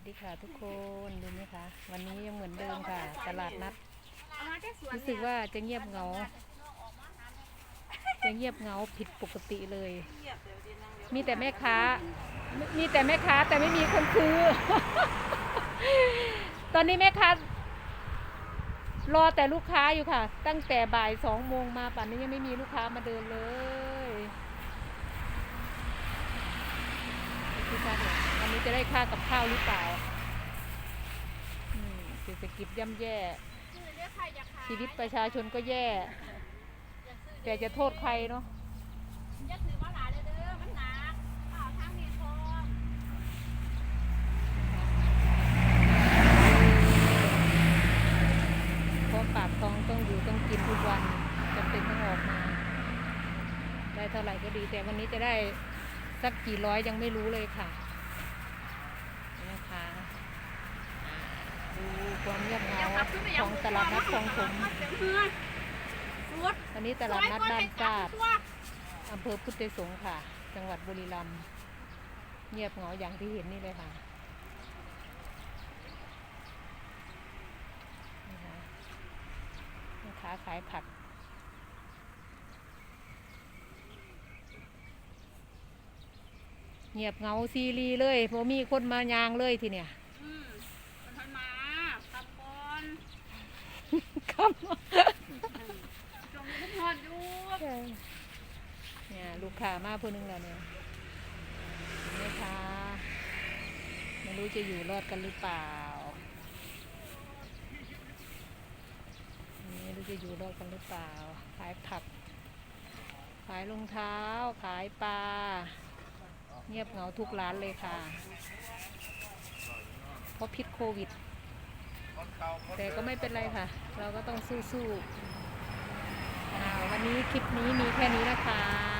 วัสดีค่ะทุกคนดูไหมคะวันนี้ยังเหมือนเดิมค่ะ ตลาดนัดรู้สึกว่าจะเงียบเหงา จะเงียบเหงาผิดปกติเลย มีแต่แม่ค้า มีแต่แม่ค้าแต่ไม่มีคนซื้อ ตอนนี้แม่ค้ารอแต่ลูกค้าอยู่ค่ะ ตั้งแต่บ่ายสองโมงมาป่านนี้ยังไม่มีลูกค้ามาเดินเลยคิดว่าเนี่ยวันนี้ จะได้ค่ากับข้าวหรือเปล่าอืมเศรษฐกิจย่ำแย่ ชีวิตประชาชนก็แย่ แต่จะโทษใครเนาะเลยเด้อมันหนักเอาทางเมียทองเพราะปากท้องต้องอยู่ต้องกินทุกวันจำเป็นต้องออกมา ได้เท่าไหร่ก็ดีแต่วันนี้จะได้สักกี่ร้อยยังไม่รู้เลยค่ะนี่นะคะอ่าดู ความเงียบเหงาของตลาดนัดคลองถมเฮือวันนี้ตลาดนัดบ้านซาดอำเภอพุทธสงฆ์ค่ะ จังหวัดบุรีรัมย์เงียบเหงาอย่างที่เห็นนี่เลยค่ะนี่ค่ะแม่ค้าขายผักเงียบเงาซีรีเลยพอมีคนมายางเลยทีเนี้ย อืมมันทันมาตับก่อน ครับจงมีทอดอยู่เนี่ยลูกค้ามาเพื่อนึงแล้วเนี่ยแม่ค้าไม่รู้จะอยู่รอดกันหรือเปล่าไม่รู้จะอยู่รอดกันหรือเปล่า ขายผัก ขายรองเท้า ขายปลา เงียบเหงาทุกร้านเลยค่ะ เพราะพิษโควิด แต่ก็ไม่เป็นไรค่ะ เราก็ต้องสู้ๆวันนี้คลิปนี้มีแค่นี้นะคะ